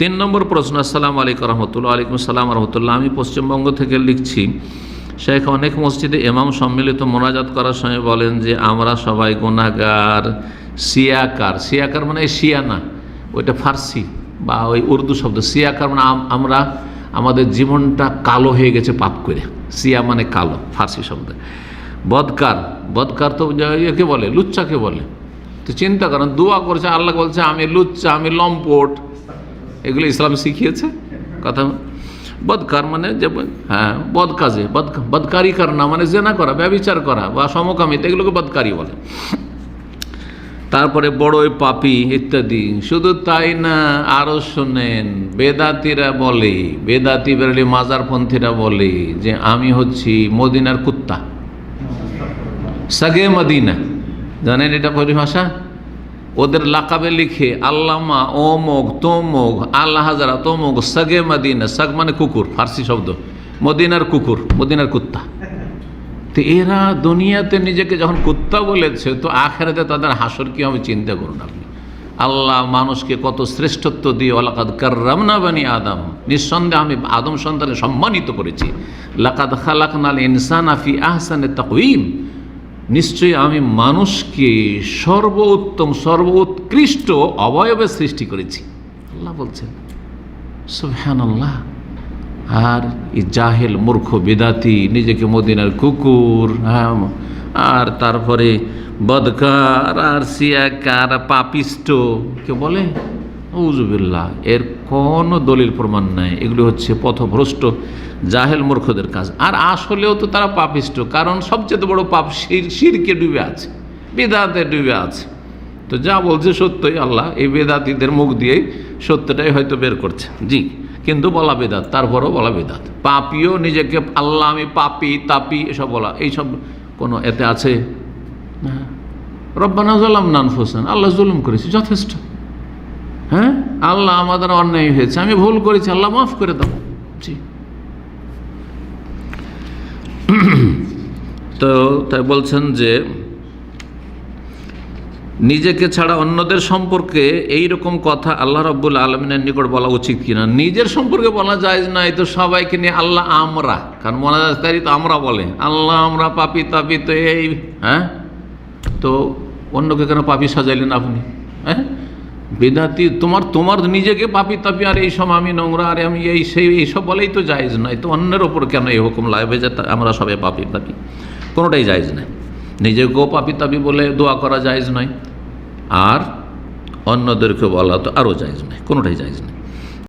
তিন নম্বর প্রশ্ন, আসসালামু আলাইকুম রহমতুল্লাহ আলাইকুম সালাম রহমতুল্লাহ। আমি পশ্চিমবঙ্গ থেকে লিখছি, শেখ অনেক মসজিদে এমাম সম্মিলিত মোনাজাত করার সময় বলেন যে, আমরা সবাই গুণাগার সিয়াকার সিয়াকার মানে শিয়া না, ওইটা ফার্সি বা ওই উর্দু শব্দ। সিয়াকার মানে আমরা, আমাদের জীবনটা কালো হয়ে গেছে পাপ করে। সিয়া মানে কালো, ফার্সি শব্দ। বদকার বদকার তো ইয়েকে বলে? লুচ্চাকে বলে? তো চিন্তা করেন, দোয়া করছে, আল্লাহ বলছে, আমি লুচ্চা, আমি লম্পট। এগুলো ইসলাম শিখিয়েছে? কথা বদকার মানে যে হ্যাঁ বদ কাজে বদ বদকারি করা না মানে জেনা করা, ব্যবিচার করা বা সমকামিতা, এগুলোকে বদকারি বলে। তারপরে বড়ই পাপি ইত্যাদি, শুধু তাই না আরও শোনেন, বেদাতিরা বলে, বেদাতি বেরলি মাজারপন্থীরা বলে যে আমি হচ্ছি মদিনার কুত্তা। সাগে মদিনা। জানেন এটা পরিভাষা? ওদের লাকাবে লিখে, আল্লামা ওমক তোমক আল্লাহ হাজারা তোমক সাগে মদিনা, সাগ মানে কুকুর, ফার্সি শব্দ। মদিনার কুকুর, মদিনার কুত্তা। তো এরা দুনিয়াতে নিজেকে যখন কুত্তা বলেছে, তো আখেরাতে তাদের হাসর কি হবে চিন্তা করুন আপনি। আল্লাহ মানুষকে কত শ্রেষ্ঠত্ব দিয়ে ওলাকাদ কার্রামনা বানি আদম। নিঃসন্দেহে আমি আদম সন্তানে সম্মানিত করেছি। লাকাদ খালাকনাল ইনসান আফি আহসানে তাকউইম নিশ্চয়ই আমি মানুষকে সর্বোত্তম, সর্বোৎকৃষ্ট অবয়বে সৃষ্টি করেছি। আল্লাহ বলছেন সুবহান আল্লাহ আর এই জাহেল, মূর্খ, বেদাতি, নিজেকে মদিনার কুকুর হ্যাঁ আর তারপরে বদকার, আর সিয়াকার, পাপিষ্ট কে বলে? উজুবিল্লাহ এর কোনো দলিল প্রমাণ নাই। এগুলো হচ্ছে পথভ্রষ্ট, জাহেল মূর্খদের কাজ। আর আসলেও তো তারা পাপিষ্ট, কারণ সবচেয়ে বড় পাপ শির, শিরকে ডুবে আছে বেদাতে ডুবে আছে। তো যা বলছে সত্যই আল্লাহ, এই বেদাতিদের মুখ দিয়েই সত্যটাই হয়তো বের করছে। জি, কিন্তু বলা বেদাত, তারপরও বলা বেদাত। পাপিও নিজেকে, আল্লাহ আমি পাপি, তাপি, এসব বলা, এইসব কোনো এতে আছে? রব্বানা জলাম নানফোসান আল্লাহ জুলুম করেছি, যথেষ্ট। হ্যাঁ? আল্লাহ আমাদের অন্যায় হয়েছে। আমি ভুল করেছি, আল্লাহ মাফ করে দাও। জি। তো তাই বলছেন যে, নিজেকে ছাড়া অন্যদের সম্পর্কে এই রকম কথা আল্লাহ রব্বুল আলমিনের নিকট বলা উচিত কিনা? নিজের সম্পর্কে বলা যায় না তো সবাইকে নিয়ে আল্লাহ আমরা। কারণ বলা যায় তাই তো আমরা বলে। আল্লাহ আমরা, পাপি তাপি তো এই হ্যাঁ? তো অন্যকে কেন পাপি সাজাইলেন আপনি? হ্যাঁ? বেদাতি তোমার তোমার নিজেকে পাপি তাপি, আর এই সব আমি নোংরা, আর আমি এই সেই এইসব বলেই তো যায়জ নয়। তো অন্যের ওপর কেন এই হুকুম লাগবে যে আমরা সবাই পাপি তাপি? কোনোটাই জায়জ নাই নিজেকেও পাপি তাপি বলে দোয়া করা যায়জ নয়। আর অন্যদেরকে বলা তো আরও জায়জ নয়। কোনোটাই জায়েজ নয়।